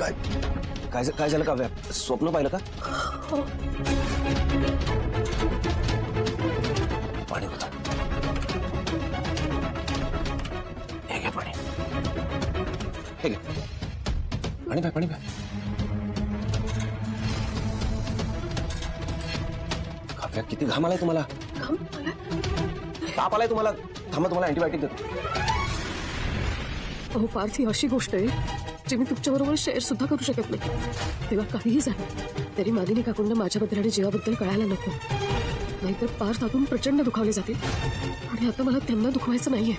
काय? काय काय झालं काव्या? स्वप्न पाहिलं का? पाणी होता. हे घे पाणी. हे घे पाणी प्या पाणी प्या. काव्या किती घाम आलाय तुम्हाला? ताप आलाय तुम्हाला? थांबा तुम्हाला अँटीबायोटिक देतो. अहो पार्थ ही अशी गोष्ट आहे. जी मी तुमच्याबरोबर शेअर सुद्धा करू शकत नाही. तेव्हा काहीही झालं तरी मालिनी काकूंना माझ्याबद्दल आणि जीवाबद्दल कळायला नको. नाहीतर पार्थ आतून प्रचंड दुखावले जातील. आणि आता मला त्यांना दुखवायचं नाहीये.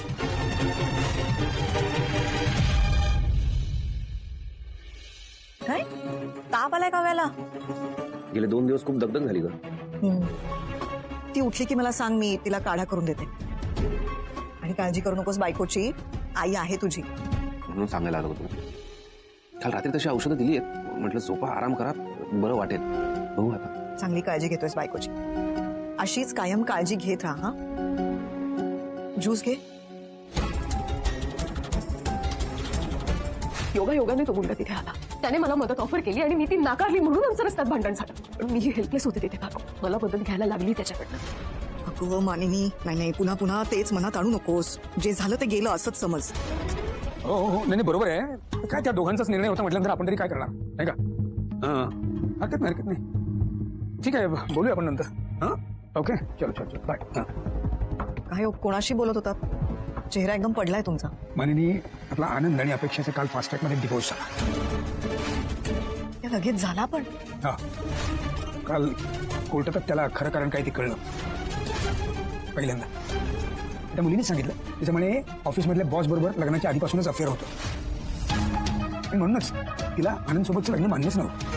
काय? ताप आलाय काव्याला गेले दोन दिवस खूप दगदग झाली ग. ती उठली की मला सांग मी तिला काढा करून देते. आणि काळजी करू नकोस बायकोची आई आहे तुझी. म्हणून सांगायला आलो होतो. काल रात्री तशी औषधं दिली आहेत. म्हटलं झोपा आराम करा बरं वाटेल. बघू आता. चांगली काळजी घेतोयस बायकोची. अशीच कायम काळजी घेत राहा हा? ज्यूस घे. योगा योगाने तो मुलगा तिथे आला त्याने मला मदत ऑफर केली आणि मी ती नाकारली म्हणून आमचं रस्त्यात भांडण झालं. पण मी हेल्पलेस होते तिथे काकू मला मदत घ्यायला लागली त्याच्याकडनं. अगं मानिनी. नाही नाही पुन्हा पुन्हा तेच मनात आणू नकोस. जे झालं ते गेलं असंच समज. हो हो नाही नाही, बरोबर आहे. काय त्या दोघांचाच निर्णय होता म्हटल्यानंतर आपण तरी काय करणार? नाही का? हां. हरकत नाही हरकत नाही. ठीक आहे बोलूया आपण नंतर. हां? ओके? चलो चलो चलो. बाय हां. काय हो, कोणाशी बोलत होतात? चेहरा एकदम पडलाय तुमचा. मानिनी आपला आनंद आणि अपेक्षेचा काल फास्ट ट्रॅकमध्ये डिवोर्स झाला. या लगेच झाला पण. हा. काल कोर्टात त्याला खरं कारण काय ते कळलं. पहिल्यांदा. त्या मुलीने सांगितलं. त्याच्यामुळे ऑफिसमधल्या बॉस बरोबर लग्नाच्या आधीपासूनच अफेअर होतं. आणि म्हणूनच तिला आनंद सोबतचं लग्न मान्यच नव्हतं.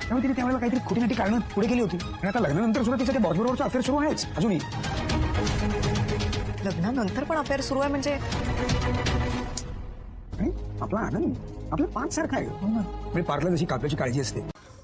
त्यामुळे तिने त्यावेळेला काहीतरी खोटी नाटी कारणं पुढे केली होती. आणि आता लग्नानंतर सुद्धा तिचं ते बॉस बरोबरचं अफेअर सुरू आहेच अजूनही. लग्नानंतर पण अफेअर सुरू आहे म्हणजे? आपला आनंद आपला पाच सारखा आहे. म्हणजे पार्कला जशी काव्याची काळजी असते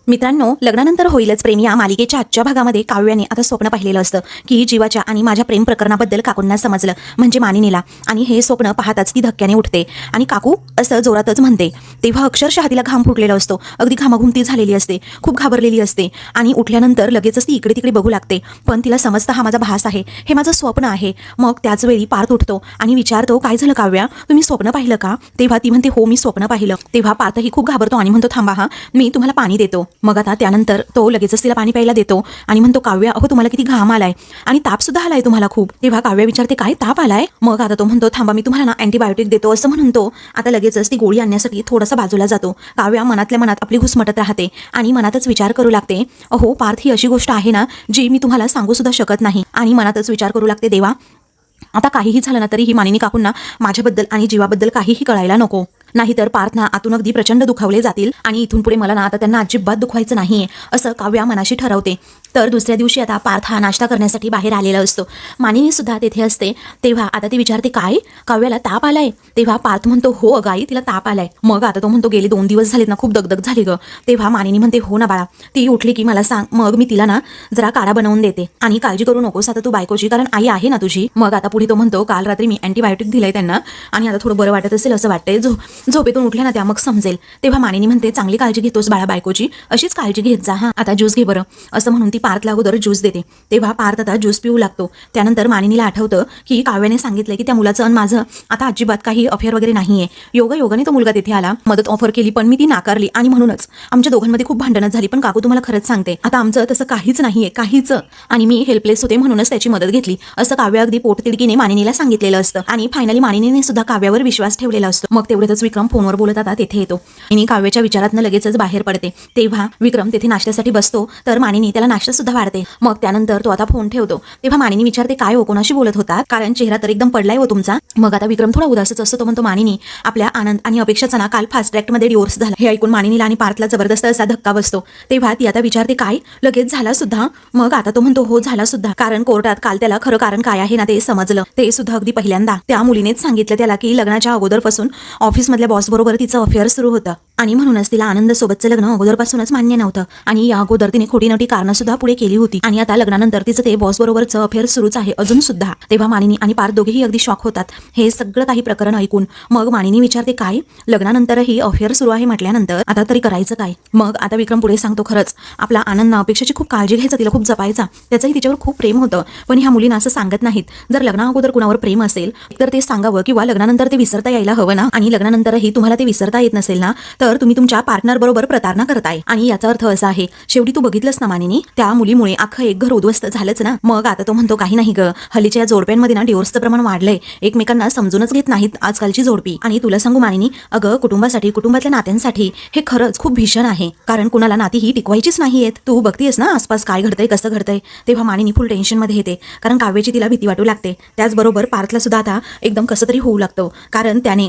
मित्रांनो लग्नानंतर होईलच प्रेम या मालिकेच्या आजच्या भागामध्ये काव्याने आता स्वप्न पाहिलेलं असतं की जीवाच्या आणि माझ्या प्रेम प्रकरणाबद्दल काकूंना समजलं म्हणजे मानिनीला. आणि हे स्वप्न पाहताच ती धक्क्याने उठते. आणि काकू असं जोरातच म्हणते तेव्हा अक्षरशः तिला घाम फुटलेला असतो. अगदी घामाघुमती झालेली असते. खूप घाबरलेली असते. आणि उठल्यानंतर लगेचच ती इकडे तिकडे बघू लागते. पण तिला समजतं हा माझा भास आहे. हे माझं स्वप्न आहे. मग त्याच वेळी पार्थ उठतो आणि विचारतो काय झालं काव्या? तुम्ही स्वप्न पाहिलं का? तेव्हा ती म्हणते हो मी स्वप्न पाहिलं. तेव्हा पार्थही खूप घाबरतो आणि म्हणतो थांबा हा. मी तुम्हाला पाणी देतो. मग आता त्यानंतर तो लगेचच तिला पाणी प्यायला देतो आणि म्हणतो काव्या अहो तुम्हाला किती घाम आलाय. आणि ताप सुद्धा आलाय तुम्हाला खूप. तेव्हा काव्या विचारते काय ताप आलाय? मग आता तो म्हणतो थांबा मी तुम्हाला ना अँटीबायोटिक देतो असं म्हणून तो आता लगेचच ती गोळी आणण्यासाठी थोडासा बाजूला जातो. काव्या मनातल्या मनात आपली घुसमटत राहते आणि मनातच विचार करू लागते अहो पार्थ ही अशी गोष्ट आहे ना जी मी तुम्हाला सांगू सुद्धा शकत नाही. आणि मनातच विचार करू लागते देवा आता काहीही झालं ना तरी ही मानिनी काकूंना माझ्याबद्दल आणि जीवाबद्दल काहीही कळायला नको. नाहीतर पार्थना आतून अगदी प्रचंड दुखावले जातील आणि इथून पुढे मला ना आता त्यांना अजिबात दुखवायचं नाहीये असं काव्या मनाशी ठरवते. तर दुसऱ्या दिवशी आता पार्थ हा नाश्ता करण्यासाठी बाहेर आलेला असतो. मानिनी सुद्धा तेथे असते. तेव्हा आता ती विचारते काय? काव्याला ताप आलाय? तेव्हा पार्थ म्हणतो हो अगाई तिला ताप आलाय. मग आता तो म्हणतो गेले दोन दिवस झालेत ना खूप दगदग झाली ग. तेव्हा मानिनी म्हणते हो ना बाळा ती उठली की मला सांग मग मी तिला ना जरा काढा बनवून देते. आणि काळजी करू नकोस आता तू बायकोची कारण आई आहे ना तुझी. मग आता पुढे तो म्हणतो काल रात्री मी अँटीबायोटिक दिलंय त्यांना आणि आता थोडं बरं वाटत असेल असं वाटतंय झो झोपेतून उठल्या ना त्या मग समजेल. तेव्हा मानिनी म्हणते चांगली काळजी घेतोस बाळा बायकोची. अशीच काळजी घेत जा हा. आता ज्यूस घे बरं. असं म्हणून ती पार्थला अगोदर ज्यूस देते. तेव्हा पार्थ आता ज्यूस पिऊ लागतो. त्यानंतर मानिनीला आठवतं की काव्याने सांगितलं की त्या मुलाचं अन माझं आता अजिबात काही अफेअर वगैरे नाहीये. योग योगाने तो मुलगा तिथे आला मदत ऑफर केली पण मी ती नाकारली आणि म्हणूनच आमच्या दोघांमध्ये खूप भांडणं झाली पण काकू तुम्हाला खरंच सांगते आता आमचं तसं काहीच नाहीये काहीच. आणि मी हेल्पलेस होते म्हणूनच त्याची मदत घेतली असं काव्य अगदी पोटतिडकीने मानिनीला सांगितलेलं असतं. आणि फायनली मानिनीने सुद्धा काव्यावर विश्वास ठेवलेला असतो. मग तेवढ्यातच विक्रम फोनवर बोलत आता तेथे येतो. आणि काव्याच्या विचारातनं लगेचच बाहेर पडते. तेव्हा विक्रम तेथे नाश्त्यासाठी बसतो. तर मानिनी त्याला नाश्ता सुद्धा वाढते. मग त्यानंतर तो आता फोन ठेवतो. तेव्हा मानिनी विचारते काय हो कोणाशी बोलत होता कारण चेहरा तर एकदम पडलाय हो तुमचा. मग आता विक्रम थोडा उदासच असतो. तो म्हणतो मानिनी आपल्या आनंद आणि अपेक्षाचा ना काल फास्ट ट्रॅकमध्ये डिवोर्स झाला. हे ऐकून मानिनीला आणि पार्थला जबरदस्त असा धक्का बसतो. तेव्हा ती आता विचारते काय? लगेच झाला सुद्धा मग आता तो म्हणतो हो झाला सुद्धा कारण कोर्टात काल त्याला खरं कारण काय आहे ना ते समजलं. ते सुद्धा अगदी पहिल्यांदा. त्या मुलीनेच सांगितलं त्याला की लग्नाच्या अगोदरपासून ऑफिसमधल्या बॉस बरोबर तिचं अफेअर सुरू होतं. आणि म्हणूनच तिला आनंद सोबतचं लग्न अगोदरपासूनच मान्य नव्हतं. आणि या अगोदर तिने खोटी नटी कारणं सुद्धा पुढे केली होती. आणि आता लग्नानंतर तिचं ते बॉस बरोबरचं अफेअर सुरूच आहे अजून सुद्धा. तेव्हा मानिनी आणि पार दोघेही अगदी शॉक होतात. हे सगळं काही प्रकरण ऐकून मग मानिनी विचारते काय? लग्नानंतरही अफेअर सुरू आहे म्हटल्यानंतर आता तरी करायचं काय? मग आता विक्रम पुढे सांगतो खरंच आपला आनंद अपेक्षाची खूप काळजी घ्यायचा तिला खूप जपायचा. त्याचंही तिच्यावर खूप प्रेम होतं. पण ह्या मुलींना असं सांगत नाहीत. जर लग्ना अगोदर कुणावर प्रेम असेल तर ते सांगावं किंवा लग्नानंतर ते विसरता यायला हवं ना? आणि लग्नानंतरही तुम्हाला ते विसरता येत नसेल ना? तर तर तुम्ही तुमच्या पार्टनर बरोबर प्रतारणा करताय. आणि याचा अर्थ असा आहे शेवटी तू बघितलंस ना मानिनी त्या मुलीमुळे अख्खं एक घर उद्ध्वस्त झालंच ना. मग आता तो म्हणतो काही नाही ग हल्लीच्या या जोडप्यांमध्ये ना डिवोर्सचं प्रमाण वाढलंय. एकमेकांना समजूनच घेत नाहीत आजकालची जोडपी. आणि तुला सांगू मानिनी अगं कुटुंबासाठी कुटुंबातल्या नात्यांसाठी हे खरंच खूप भीषण आहे. कारण कुणाला नाती ही टिकवायचीच नाहीयेत. तू बघतीयस ना आसपास काय घडतंय कसं घडतंय? तेव्हा मानिनी फुल टेन्शनमध्ये येते. कारण काव्याची तिला भीती वाटू लागते. त्याचबरोबर पार्थला सुद्धा आता एकदम कसं तरी होऊ लागतं. कारण त्याने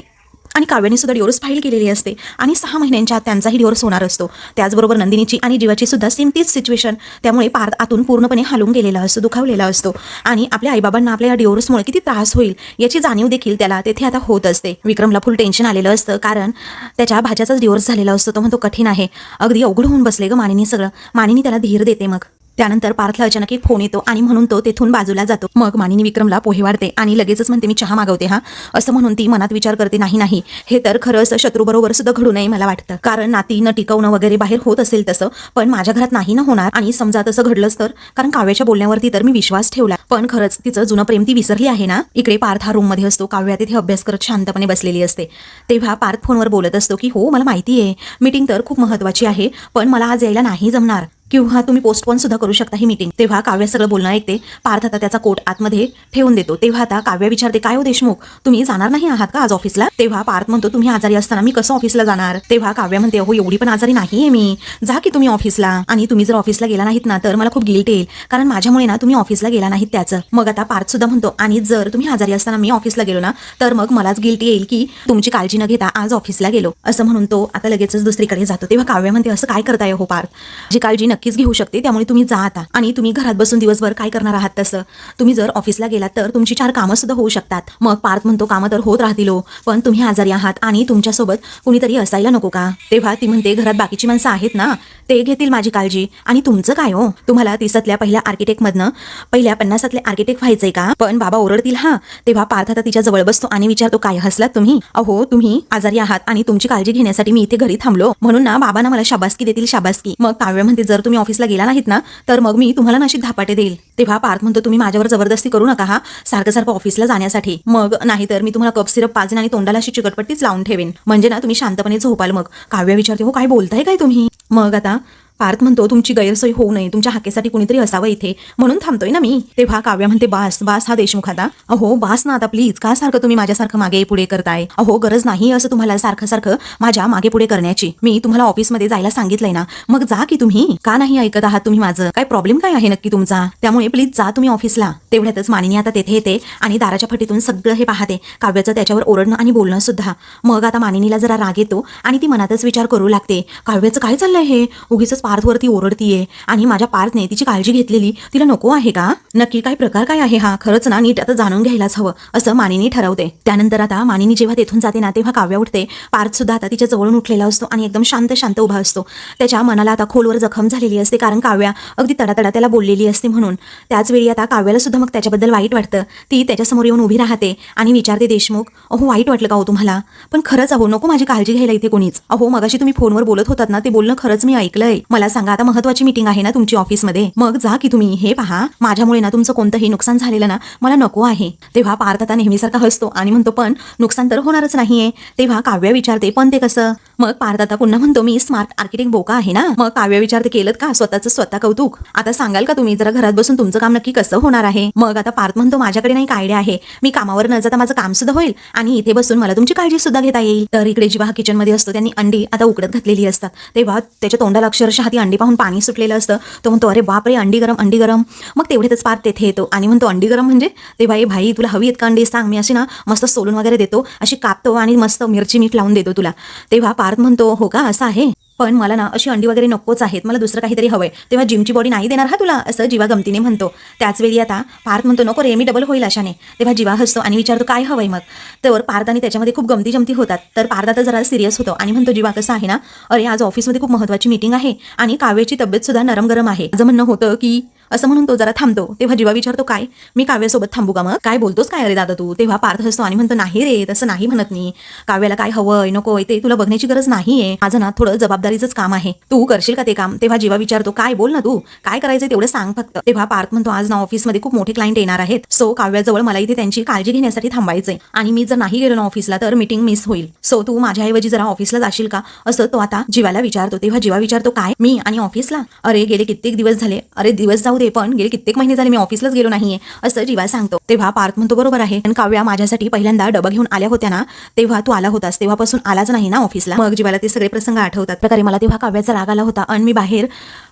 आणि काव्याने सुद्धा डिवोर्स फाईल केलेली असते. आणि सहा महिन्यांच्या आत त्यांचाही डिवोर्स होणार असतो. त्याचबरोबर नंदिनीची आणि जीवाची सुद्धा सेम तीच सिच्युएशन त्यामुळे पार्थ आतून पूर्णपणे हालून गेलेला असतो दुखावलेला असतो. आणि आपल्या आईबाबांना आपल्या या डिवोर्समुळे किती त्रास होईल याची जाणीव देखील त्याला तेथे आता होत असते. विक्रमला फुल टेन्शन आलेलं असतं कारण त्याच्या भाज्याचाच डिओर्स झालेला असतो तो म्हणतो कठीण आहे. अगदी अवघड होऊन बसले ग मानिनी सगळं. मानिनी त्याला धीर देते मग. त्यानंतर पार्थला अचानक एक फोन येतो आणि म्हणून तो तेथून बाजूला जातो. मग मानिनी विक्रमला पोहे वाढते आणि लगेचच म्हणते मी चहा मागवते हा. असं म्हणून ती मनात विचार करते नाही नाही हे तर खरं असं शत्रूबरोबर सुद्धा घडू नये मला वाटतं. कारण नाती न टिकवणं वगैरे बाहेर होत असेल तसं पण माझ्या घरात नाही ना होणार आणि समजा तसं घडलंच तर कारण काव्याच्या बोलण्यावरती तर मी विश्वास ठेवला. पण खरंच तिचं जुनं प्रेम ती विसरली आहे ना? इकडे पार्थ हा रूममध्ये असतो काव्या तिथे अभ्यास करत शांतपणे बसलेली असते. तेव्हा पार्थ फोनवर बोलत असतो की हो मला माहिती आहे मीटिंग तर खूप महत्वाची आहे पण मला आज यायला नाही जमणार. किंवा तुम्ही पोस्टपोन सुद्धा करू शकता ही मीटिंग तेव्हा काव्य सगळं बोलणं ऐकते. पार्थ आता त्याचा कोट आतमध्ये ठेवून देतो. तेव्हा आता काव्य विचारते काय हो देशमुख? तुम्ही जाणार नाही आहात का आज ऑफिसला तेव्हा पार्थ म्हणतो तुम्ही आजारी असताना मी कसं ऑफिसला जाणार? तेव्हा काव्य म्हणते हो एवढी पण आजारी नाहीये मी. जा की तुम्ही ऑफिसला आणि तुम्ही जर ऑफिसला गेला नाहीत ना तर मला खूप गिल्ट येईल. कारण माझ्यामुळे ना तुम्ही ऑफिसला गेला नाहीत त्याचं. मग आता पार्थ सुद्धा म्हणतो आणि जर तुम्ही आजारी असताना मी ऑफिसला गेलो ना तर मग मलाच गिल्ट येईल की तुमची काळजी न घेता आज ऑफिसला गेलो. असं म्हणून तो आता लगेचच दुसरीकडे जातो. तेव्हा काव्य म्हणते असं काय करताय हो पार्थ? जी काळजी नक्कीच घेऊ शकते त्यामुळे तुम्ही जा आता. आणि तुम्ही घरात बसून दिवसभर काय करणार आहात तसं? तुम्ही जर ऑफिसला गेलात तर तुमची चार कामं सुद्धा होऊ शकतात. मग पार्थ म्हणतो कामं तर होत राहतील हो, पण तुम्ही आजारी आहात आणि तुमच्यासोबत कुणीतरी असायला नको का? तेव्हा ती म्हणते घरात बाकीची माणसं आहेत ना ते घेतील माझी काळजी. आणि तुमचं काय हो? तुम्हाला तिसातल्या पहिल्या आर्किटेक्ट मधनं पहिल्या पन्नासातले आर्किटेक्ट व्हायचंय का? पण बाबा ओरडतील हा. तेव्हा पार्थ आता तिच्या जवळ बसतो आणि विचारतो काय हसलात तुम्ही? अहो तुम्ही आजारी आहात आणि तुमची काळजी घेण्यासाठी मी इथे घरी थांबलो. म्हणून ना बाबांना मला शाबासकी देतील शाबासकी. मग काव्य म्हणते जर तुम्ही ऑफिसला गेला नाहीत ना तर मग मी तुम्हाला नाशिक धापाटे देईल. तेव्हा पार्थ म्हणतो तुम्ही माझ्यावर जबरदस्ती करू नका हा. सारखं सारखं ऑफिसला जाण्यासाठी. मग नाहीतर मी तुम्हाला कप सिरप पाजेन आणि तोंडाला अशी चिकटपट्टीच लावून ठेवेन. म्हणजे ना तुम्ही शांतपणे झोपाल मग. काव्य विचारते हो काय बोलताय काय तुम्ही? मग आता पार्थ म्हणतो तुमची गैरसोय होऊ नये. तुमच्या हाकेसाठी कुणीतरी असावं इथे. म्हणून थांबतोय ना मी. तेव्हा काव्या म्हणते बास बास हा देशमुख आता अहो बास ना आता प्लीज का सारखं तुम्ही माझ्यासारखं मागे पुढे करताय? अहो गरज नाही असं तुम्हाला सारखं सारखं माझ्या मागे पुढे करण्याची. मी तुम्हाला ऑफिसमध्ये जायला सांगितलंय ना. मग जा की तुम्ही. का नाही ऐकत आहात तुम्ही माझं? काय प्रॉब्लेम काय आहे नक्की तुमचा? त्यामुळे प्लीज जा तुम्ही ऑफिसला. तेवढ्यातच मानिनी आता तेथे येते आणि दाराच्या फटीतून सगळं हे पाहते. काव्याचं त्याच्यावर ओरडणं आणि बोलणं सुद्धा. मग आता मानिनीला जरा राग येतो आणि ती मनातच विचार करू लागते. काव्याचं काय चाललंय हे? उगीच पार्थवरती ओरडतीये आणि माझ्या पार्थने तिची काळजी घेतलेली तिला नको आहे का? नक्की काय प्रकार काय आहे हा? खरंच ना नीट आता जाणून घ्यायलाच हवं असं मानिनी ठरवते. त्यानंतर आता मानिनी जेव्हा तेथून जाते ना तेव्हा काव्या उठते. पार्थ सुद्धा आता तिच्या जवळून उठलेला असतो आणि एकदम शांत शांत उभा असतो. त्याच्या मनाला आता खोलवर जखम झालेली असते कारण काव्या अगदी तडातडा त्याला बोललेली असते म्हणून. त्याच वेळी आता काव्याला सुद्धा मग त्याच्याबद्दल वाईट वाटतं. ती त्याच्यासमोर येऊन उभी राहते आणि विचारते देशमुख अहो वाईट वाटलं का हो तुम्हाला? पण खरंच अहो नको माझी काळजी घ्यायला इथे कोणीच. अहो मगाशी तुम्ही फोनवर बोलत होतात ना ते बोलणं खरंच मी ऐकलंय. मला सांगा आता महत्वाची मीटिंग आहे ना तुमची ऑफिसमध्ये मग जा की तुम्ही हे पहा. माझ्यामुळे ना तुमचं कोणतंही नुकसान झालेलं ना मला नको आहे. तेव्हा पार्थ आता नेहमीसारखा हसतो आणि म्हणतो पण नुकसान तर होणारच नाहीये. तेव्हा काव्य विचारते पण ते कसं? मग पार्थ आता पुन्हा म्हणतो मी स्मार्ट आर्किटेक्ट बोका आहे ना? मग काव्य विचार केलं का? स्वतःचं स्वतः कौतुक. आता सांगाल का तुम्ही जरा घरात बसून तुमचं काम नक्की कसं होणार आहे? मग आता पार्थ म्हणतो माझ्याकडे नाही आयडिया आहे. मी कामावर न जाता माझं काम सुद्धा होईल आणि इथे बसून मला तुमची काळजी सुद्धा घेता येईल. तर इकडे जेव्हा किचनमध्ये असतो त्यांनी अंडी आता उकडत घातलेली असतात. तेव्हा त्याच्या तोंडाला अक्षरशः ती अंडी पाहून पाणी सुटलेलं असतं. तो म्हणतो अरे बापरे अंडी गरम अंडी गरम. मग तेवढेच पार्थ तेथे येतो आणि म्हणतो अंडी गरम म्हणजे? ते भाई भाई तुला हवी आहेत का अंडी? सांग मी अशी ना मस्त सोलून वगैरे देतो. अशी कापतो आणि मस्त मिरची मीठ लावून देतो तुला. तेव्हा पार्थ म्हणतो हो का? असं आहे? पण मला ना अशी अंडी वगैरे नकोच आहेत. मला दुसरं काहीतरी हवंय. तेव्हा जिमची बॉडी नाही देणार हा तुला? असं जीवा गमतीने म्हणतो. त्याच वेळी आता पार्थ म्हणतो नको रे मी डबल होईल अशाने तेव्हा जीवा हसतो आणि विचारतो काय हवंय मग? तर पार्थ आणि त्याच्यामध्ये खूप गमती जमती होतात. तर पार्थ आता जरा सिरियस होतो आणि म्हणतो जीवा कसं आहे ना? अरे आज ऑफिसमध्ये खूप महत्त्वाची मीटिंग आहे आणि काव्याची तब्येत सुद्धा नरम गरम आहे. माझं म्हणणं होतं की असं म्हणून तो जरा थांबतो. तेव्हा जीवा विचारतो काय? मी काव्यासोबत थांबू का मग? काय बोलतोस काय अरे दादा तू? तेव्हा पार्थ असतो आणि म्हणतो नाही रे तसं नाही म्हणत मी. काव्याला काय हवंय नकोय ते तुला बघण्याची गरज नाहीये. माझं ना थोडं जबाबदारीचंच काम आहे. तू करशील का ते काम? तेव्हा जीवा विचारतो काय? बोल ना तू. काय करायचं तेवढं सांग फक्त. तेव्हा पार्थ म्हणतो आज ना ऑफिसमध्ये खूप मोठे क्लायंट येणार आहेत. सो काव्याजवळ मला इथे त्यांची काळजी घेण्यासाठी थांबायचंय. आणि मी जर नाही गेलो ना ऑफिसला तर मीटिंग मिस होईल. सो तू माझ्याऐवजी जरा ऑफिसला जाशील का? असं तो आता जीवाला विचारतो. तेव्हा जीवा विचारतो काय? मी आणि ऑफिसला? अरे गेले कित्येक दिवस झाले. अरे दिवस जाऊ दे पण गेले कित्येक महिने झाले मी ऑफिसलाच गेलो नाहीये असं जिवा सांगतो. तेव्हा पार्थ म्हणतो बरोबर आहे. पण काव्या माझ्यासाठी पहिल्यांदा डबा घेऊन आल्या होत्या ना तेव्हा तू आला होतास तेव्हापासून आलाच नाही ना ऑफिसला मग जीवाला ते सगळे प्रसंग आठवतात. प्रकारे मला तेव्हा काव्याचा राग आला होता आणि मी बाहेर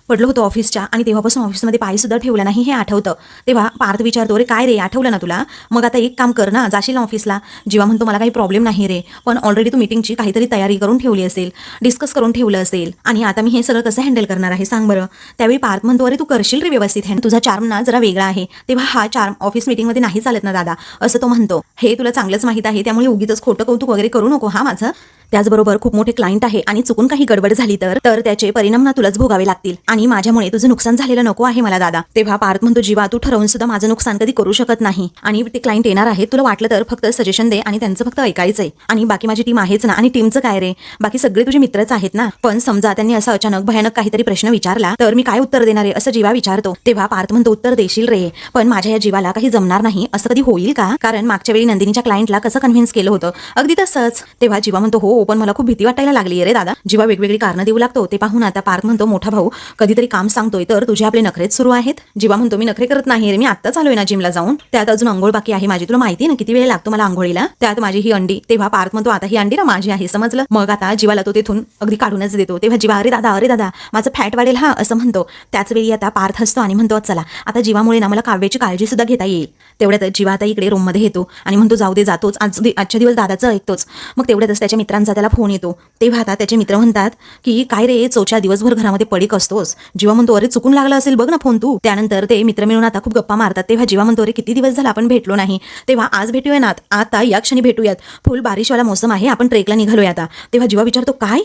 पडलो होतो ऑफिसच्या आणि तेव्हापासून ऑफिसमध्ये पाय सुद्धा ठेवला नाही हे आठवतं. तेव्हा पार्थ विचारतो रे काय रे? आठवलं ना तुला? मग आता एक काम कर ना जाशील ना ऑफिसला? जेव्हा म्हणतो मला काही प्रॉब्लेम नाही रे पण ऑलरेडी तू मीटिंगची काहीतरी तयारी करून ठेवली असेल डिस्कस करून ठेवलं असेल आणि आता मी हे सगळं कसं हँडल करणार आहे सांग बरं? त्यावेळी पार्थ म्हणतो अरे तू करशील रे व्यवस्थित हँड तुझा चार्म ना जरा वेगळा आहे. तेव्हा हा चार्म ऑफिस मीटिंगमध्ये नाही चालत ना दादा असं तो म्हणतो. हे तुला चांगलंच माहीत आहे त्यामुळे उगीच खोटं कौतुक वगैरे करू नको हा माझं त्याचबरोबर खूप मोठे क्लायंट आहे आणि चुकून काही गडबड झाली तर तर त्याचे परिणाम ना तुलाच भोगावे लागतील. आणि माझ्यामुळे तुझं नुकसान झालेलं नको आहे मला दादा. तेव्हा पार्थ म्हणतो जीवा तू ठरवून सुद्धा माझं नुकसान कधी करू शकत नाही. आणि ते क्लायंट येणार आहे. तुला वाटलं तर फक्त सजेशन दे आणि त्यांचं फक्त ऐकायचंय. आणि बाकी माझी टीम आहेच ना. आणि टीमचं काय रे? बाकी सगळे तुझे मित्रच आहेत ना. पण समजा त्यांनी असं अचानक भयानक काहीतरी प्रश्न विचारला तर मी काय उत्तर देणार आहे असं जीवा विचारतो. तेव्हा पार्थ म्हणतो उत्तर देशील रे. पण माझ्या या जीवाला काही जमणार नाही. असं कधी होईल का? कारण मागच्या वेळी नंदिनीच्या क्लायंटला कसं कन्व्हिन्स केलं होतं? अगदी तसंच. तेव्हा जीवा म्हणतो हो हो, पण मला खूप भीती वाटायला लागली रे दादा. जेव्हा वेगवेगळी कारणं देऊ लागतो ते पाहून आता पार्थ म्हणतो मोठा भाऊ कधीतरी काम सांगतोय तर तुझे आपले नखरेच सुरू आहेत. जेव्हा म्हणतो मी नखरे करत नाही रे मी आत्ताच चालू आहे ना जिमला जाऊन. त्यात अजून आंघोळ बाकी आहे माझी. तुला माहिती आहे ना किती वेळ लागतो मला आंघोळीला त्यात माझी ही अंडी तेव्हा पार्थ म्हणतो आता ही अंडी ना माझी आहे समजलं? मग आता जीवाला तो तिथून अगदी काढूनच देतो. तेव्हा जीवा अरे दादा अरे दादा माझं फॅट वाढेल हा असं म्हणतो. त्याच वेळी आता पार्थ असतो आणि म्हणतो चला आता जीवामुळे ना मला काव्याची काळजी सुद्धा घेता येईल. तेवढ्यात जीवा आता इकडे रूममध्ये येतो आणि म्हणतो जाऊ दे जातोच. आज आजच्या दिवस दादाचं ऐकतोच. मग तेवढ्यातच त्याच्या मित्रांचा त्याला फोन येतो. तेव्हा आता त्याचे मित्र म्हणतात की काय रे चोच्या दिवसभर घरामध्ये पडीक असतोस. जीवा म्हणतो अरे चुकून लागला असेल बघ ना फोन तू. त्यानंतर ते मित्र मिळून आता खूप गप्पा मारतात. तेव्हा जीवा म्हणतो अरे किती दिवस झाला आपण भेटलो नाही. तेव्हा आज भेटूया ना आता या क्षणी भेटूयात. फुल बारिशवाला मोसम आहे आपण ट्रेकला निघालोय आता. तेव्हा जीवा विचारतो काय?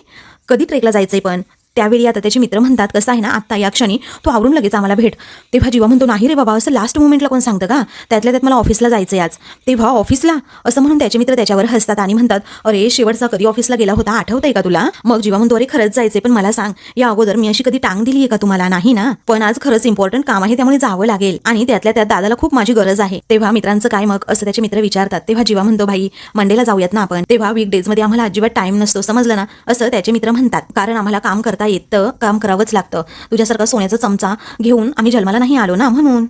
कधी ट्रेकला जायचंय पण? त्यावेळी आता त्याचे मित्र म्हणतात कसं आहे ना आत्ता या क्षणी तो आवरून लगेच आम्हाला भेट. तेव्हा जीवा म्हणतो नाही रे बाबा असं लास्ट मुमेंटला कोण सांगतं का? त्यातल्या त्यात मला ऑफिसला जायचं आज. तेव्हा ऑफिसला असं म्हणून त्याचे मित्र त्याच्यावर हसतात आणि म्हणतात अरे शेवटचा कधी ऑफिसला गेला होता? आठवतंय का तुला? मग जीवा म्हणतो अरे खरंच जायचंय पण मला सांग या अगोदर मी अशी कधी टांग दिली आहे का तुम्हाला? नाही ना? पण आज खरंच इम्पॉर्टंट काम आहे त्यामुळे जावं लागेल. आणि त्यातल्या त्यात दादाला खूप माझी गरज आहे. तेव्हा मित्रांचं काय मग? असं त्याचे मित्र विचारतात. तेव्हा जीवा म्हणतो भाई मंडेला जाऊयात ना आपण? तेव्हा वीकडेजमध्ये आम्हाला अजिबात टाइम नसतो समजलं ना? असं त्याचे मित्र म्हणतात. कारण आम्हाला काम करतात करता येतं काम करावंच लागतं. तुझ्यासारखा सोन्याचा चमचा घेऊन आम्ही जन्माला नाही आलो ना म्हणून.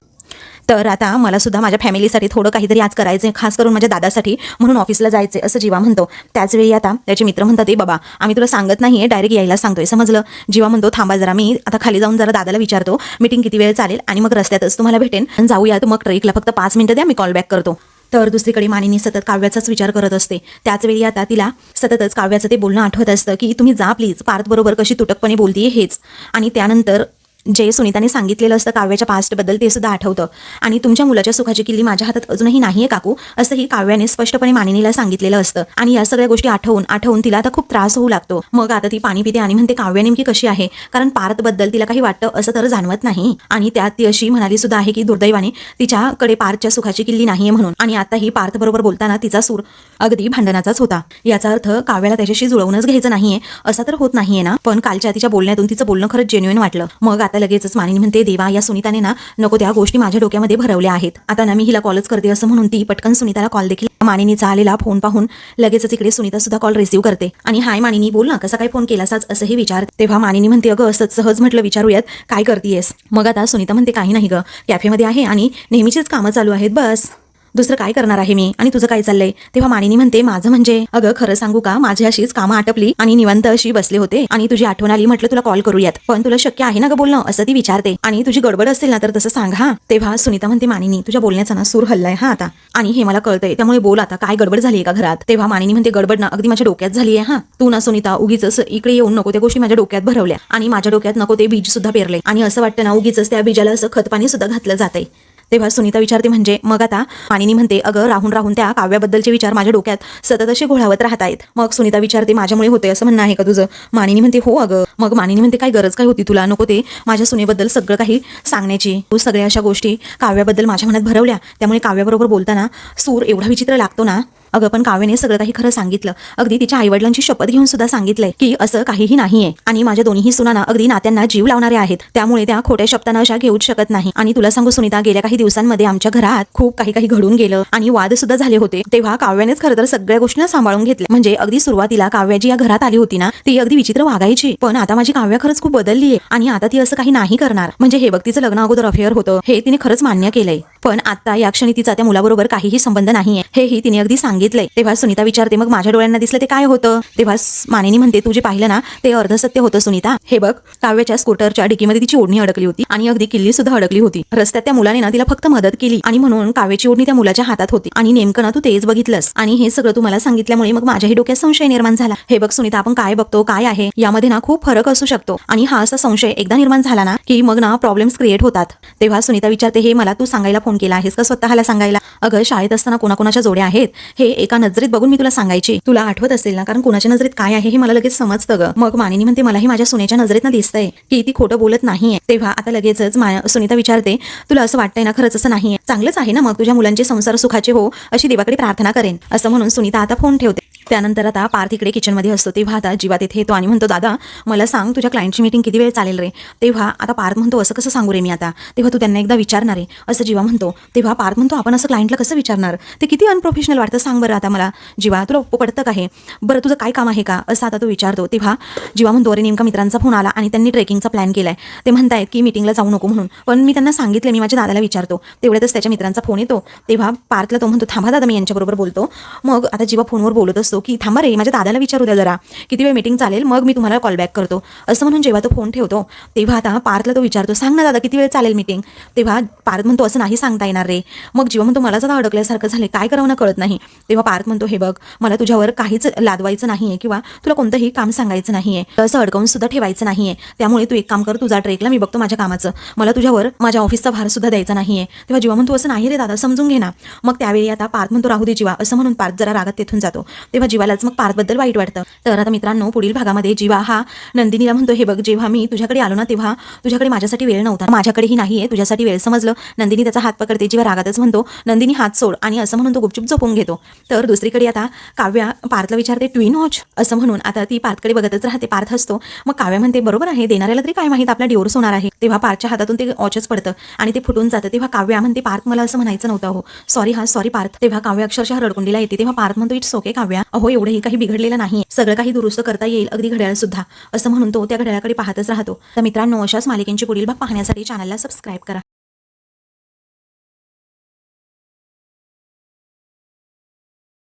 तर आता मला सुद्धा माझ्या फॅमिलीसाठी थोडं काहीतरी आज करायचं खास करून माझ्या दादासाठी म्हणून ऑफिसला जायचे असं जीवा म्हणतो. त्याचवेळी आता त्याचे मित्र म्हणतात ते बाबा आम्ही तुला सांगत नाही आहे डायरेक्ट यायला सांगतोय समजलं? जीवा म्हणतो थांबा जरा मी आता खाली जाऊन जरा दादाला विचारतो. मीटिंग किती वेळ चालेल आणि मग रस्त्यातच तुम्हाला भेटेन. जाऊया जाऊयात मग ट्रेकला फक्त पाच मिनिटं द्या मी कॉल बॅक करतो. तर दुसरीकडे मानिनी सतत काव्याचाच विचार करत असते. त्याचवेळी आता तिला सततच काव्याचं ते बोलणं आठवत असतं की तुम्ही जा प्लीज पार्थ बरोबर कशी तुटकपणे बोलतीये हेच. आणि त्यानंतर जे सुनीताने सांगितलेलं असतं काव्याच्या पास्टबद्दल ते सुद्धा आठवतं. आणि तुमच्या मुलाच्या सुखाची किल्ली माझ्या हातात अजूनही नाहीये काकू असंही काव्याने स्पष्टपणे मानिनीला सांगितलेलं असतं. आणि या सगळ्या गोष्टी आठवून आठवून तिला आता खूप त्रास होऊ लागतो. मग आता ती पाणी पिते आणि म्हणते काव्या नेमकी कशी आहे? कारण पार्थबद्दल तिला काही वाटतं असं तर जाणवत नाही. आणि त्यात ती अशी म्हणाली सुद्धा आहे की दुर्दैवाने तिच्याकडे पार्थच्या सुखाची किल्ली नाहीये म्हणून. आणि आता ही पार्थ बरोबर बोलताना तिचा सूर अगदी भांडणाचाच होता. याचा अर्थ काव्याला त्याच्याशी जुळवूनच घ्यायचं नाहीये असं तर होत नाहीये ना? पण कालच्या तिच्या बोलण्यातून तिचं बोलणं खरंच जेन्युइन वाटलं. मग आता लगेचच मानिनी म्हणते देवा या सुनीताने ना नको त्या गोष्टी माझ्या डोक्यामध्ये भरवल्या आहेत. आता ना मी हिला कॉलच करते असं म्हणून ती पटकन सुनीताला कॉल देखील मानिनीचा आलेला फोन पाहून लगेचच इकडे सुनीता सुद्धा कॉल रिसिव्ह करते. आणि हाय मानिनी बोल ना कसा काय फोन केलासाच असंही विचार तेव्हा मानिनी म्हणते अगं असंच सहज म्हटलं विचारूयात काय करतेयस? मग आता सुनीता म्हणते काही नाही ग कॅफेमध्ये आहे आणि नेहमीचीच कामं चालू आहेत बस. दुसरं काय करणार आहे मी? आणि तुझं काय चाललंय? तेव्हा मानिनी म्हणते माझं म्हणजे? अगं खरं सांगू का? माझी अशीच कामं आटपली आणि निवंत अशी बसले होते आणि तुझी आठवण आली म्हटलं तुला कॉल करूयात. पण तुला शक्य आहे ना ग बोलणं? असं ती विचारते. आणि तुझी गडबड असेल ना तर तसं सांग हा. तेव्हा सुनीता म्हणते मानिनी तुझ्या बोलण्याचा ना सूर हल्लाय हा आता. आणि हे मला कळतंय. त्यामुळे बोल आता. काय गडबड झाली आहे का घरात? तेव्हा मानिनी म्हणते गडबड ना अगदी माझ्या डोक्यात झाली आहे हा. तू ना सुनीता उगीच इकडे येऊन नको त्या गोष्टी माझ्या डोक्यात भरवल्या आणि माझ्या डोक्यात नको ते बीज सुद्धा पेरले. आणि असं वाटतं ना उगीच त्या बीजाला असं खतपाणी सुद्धा घातलं जातंय. तेव्हा सुनीता विचारते म्हणजे मग आता मानिनी म्हणते अगं राहून राहून त्या काव्याबद्दलचे विचार माझ्या डोक्यात सतत असे घोळावत राहत आहेत मग सुनीता विचारते माझ्यामुळे होते असं म्हणणं आहे का तुझं? मानिनी म्हणते हो अगं. मग मानिनी म्हणते काय गरज काय होती तुला? नको ते माझ्या सुनेबद्दल सगळं काही सांगण्याची. तू सगळ्या अशा गोष्टी काव्याबद्दल माझ्या मनात भरवल्या. त्यामुळे काव्याबरोबर बोलताना सूर एवढा विचित्र लागतो ना अगं पण काव्याने सगळं काही खरं सांगितलं. अगदी तिच्या आईवडिलांची शपथ घेऊन सुद्धा सांगितलंय की असं काहीही नाहीये. आणि माझ्या दोन्ही सुनाना अगदी नात्यांना जीव लावणारे आहेत. त्यामुळे त्या खोट्या शब्दांना अशा घेऊच शकत नाही. आणि तुला सांगू सुनीता गेल्या काही दिवसांमध्ये आमच्या घरात खूप काही काही घडून गेलं आणि वाद सुद्धा झाले होते. तेव्हा काव्यानेच खरं तर सगळ्या गोष्टींना सांभाळून घेतल्या. म्हणजे अगदी सुरुवातीला काव्या जी या घरात आली होती ना ती अगदी विचित्र वागायची. पण आता माझी काव्या खरंच खूप बदलली आहे आणि आता ती असं काही नाही करणार. म्हणजे हे बघ तिचं लग्न अगोदर अफेअर होतं. हे तिने खरंच मान्य केलंय. पण आता या क्षणी तिचा त्या मुलाबरोबर काहीही संबंध नाहीये. हेही तिने अगदी सांगितलंय. तेव्हा सुनीता विचारते मग माझ्या डोळ्यांना दिसलं ते काय होतं? तेव्हा मानेनी म्हणते तू जे पाहिलं ना ते अर्धसत्य होतं सुनीता. हे बघ काव्याच्या स्कूटरच्या डिकीमध्ये तिची ओढणी अडकली होती आणि अगदी किल्ली सुद्धा अडकली होती. रस्त्यात त्या मुलाने ना तिला फक्त मदत केली आणि म्हणून काव्याची ओढणी त्या मुलाच्या हातात होती. आणि नेमकं ना तू तेच बघितलंस. आणि हे सगळं तुम्हाला सांगितल्यामुळे मग माझ्याही डोक्यात संशय निर्माण झाला. हे बघ सुनीता आपण काय बघतो काय आहे यामध्ये ना खूप फरक असू शकतो. आणि हा असा संशय एकदा निर्माण झाला ना की मग ना प्रॉब्लेम्स क्रिएट होतात. तेव्हा सुनीता विचारते हे मला तू सांगायला फोन फोन केला आहेस का स्वतःला सांगायला? अगं शाळेत असताना कोणाकोणाच्या जोड्या आहेत? हे एका नजरेत बघून मी तुला सांगायची. तुला आठवत असेल ना कारण कोणाच्या नजरेत काय आहे हे मला लगेच समजतं ग. मग मानिनी म्हणते मलाही माझ्या सुनेच्या नजरेत दिसतंय. की ती खोटं बोलत नाहीये. तेव्हा आता लगेचच सुनीता विचारते तुला असं वाटतंय ना खरंच असं नाहीये? चांगलंच आहे ना मग तुझ्या मुलांचे संसार सुखाचे हो अशी देवाकडे प्रार्थना करेन. असं म्हणून सुनीता आता फोन ठेवते. त्यानंतर आता पार्थ इकडे किचनमध्ये असतो. तेव्हा आता जीवा तिथे येतो आणि म्हणतो दादा मला सांग तुझ्या क्लायंटची मीटिंग किती वेळ चालेल रे? तेव्हा आता पार्थ म्हणतो असं कसं सांगू रे मी आता? तेव्हा तू त्यांना एकदा विचारणार आहे. असं जीवा म्हणतो. तेव्हा पार्थ म्हणतो आपण असं क्लायंटला कसं विचारणार? ते किती अनप्रोफेशनल वाटतं सांग बरं आता मला. जीवा तुला पडतं का हे? बरं तुझं काय काम आहे का? असं आता तो विचारतो. तेव्हा जीवा म्हणतो अरे नेमका मित्रांचा फोन आला आणि त्यांनी ट्रेकिंगचा प्लॅन केला आहे ते म्हणतायत की मीटिंगला जाऊ नको म्हणून. पण मी त्यांना सांगितलं मी माझ्या दादाला विचारतो. तेवढ्यातच त्याच्या मित्रांचा फोन येतो. तेव्हा पार्थला तो म्हणतो थांबा दादा मी यांच्याबरोबर बोलतो. मग आता जीवा फोनवर बोलत असतो. की थांबा रे माझ्या दादाला विचारू द्या जरा. किती वेळ मीटिंग चालेल मग मी तुम्हाला कॉल बॅक करतो. असं म्हणून जेव्हा तो फोन ठेवतो तेव्हा आता पार्थला तो विचारतो सांग ना दादा किती वेळ चालेल मीटिंग तेव्हा पार्थ म्हणतो असं नाही सांगता येणार रे. मग जेव्हा म्हणतो मला आता अडकल्यासारखं झाले काय करावं ना कळत नाही. तेव्हा पार्थ म्हणतो हे बघ मला तुझ्यावर काहीच लादवायचं नाहीये किंवा तुला कोणतंही काम सांगायचं नाहीये. असं अडकवून सुद्धा ठेवायचं नाहीये. त्यामुळे तू एक काम कर तुझा ट्रेकला मी बघतो माझ्या कामाचं. मला तुझ्यावर माझ्या ऑफिसचा भार सुद्धा द्यायचा नाहीये. तेव्हा जेव्हा म्हणतो असं नाही रे दादा समजून घे ना. मग त्यावेळी आता पार्थ म्हणतो राहू दे जीवा. असं म्हणून पार्थ जरा रागात तिथून जातो. तेव्हा जीवालाच मग पार्थबद्दल वाईट वाटतं. तर आता मित्रांनो पुढील भागामध्ये जीवा हा नंदिनीला म्हणतो हे बघ जेव्हा मी तुझ्याकडे आलो ना तेव्हा तुझ्याकडे माझ्यासाठी वेळ नव्हता. माझ्याकडेही नाहीये तुझ्यासाठी वेळ समजलं. नंदिनी त्याचा हात पकडते जीवा रागातच म्हणतो नंदिनी हात सोड आणि असं म्हणून तो गुपचूप झोपून घेतो. तर दुसरीकडे आता काव्या पार्थला विचारते ट्विन वॉच? असं म्हणून. आता ती पार्थकडे बघतच राहते पार्थ असतो मग काव्या म्हणते बरोबर आहे देणाऱ्याला तरी काय माहीत आपला डिवोर्स होणार आहे. तेव्हा पार्थच्या हातातून ते वॉचच पडतं आणि ते फुटून जातं. तेव्हा काव्या म्हणते पार्थ मला असं म्हणायचं नव्हतं हो सॉरी हा सॉरी पार्थ. तेव्हा काव्या अक्षरशः रडकुंडीला येते. तेव्हा पार्थ म्हणतो इट्स ओके काव्या. अहो एवढंही काही बिघडलेलं नाही. सगळं काही दुरुस्त करता येईल अगदी घड्याळ सुद्धा असं म्हणून तो त्या घड्याळाकडे पाहतच राहतो. तर मित्रांनो अशाच मालिकेंची पुढील भाग पाहण्यासाठी चॅनलला सबस्क्राईब करा.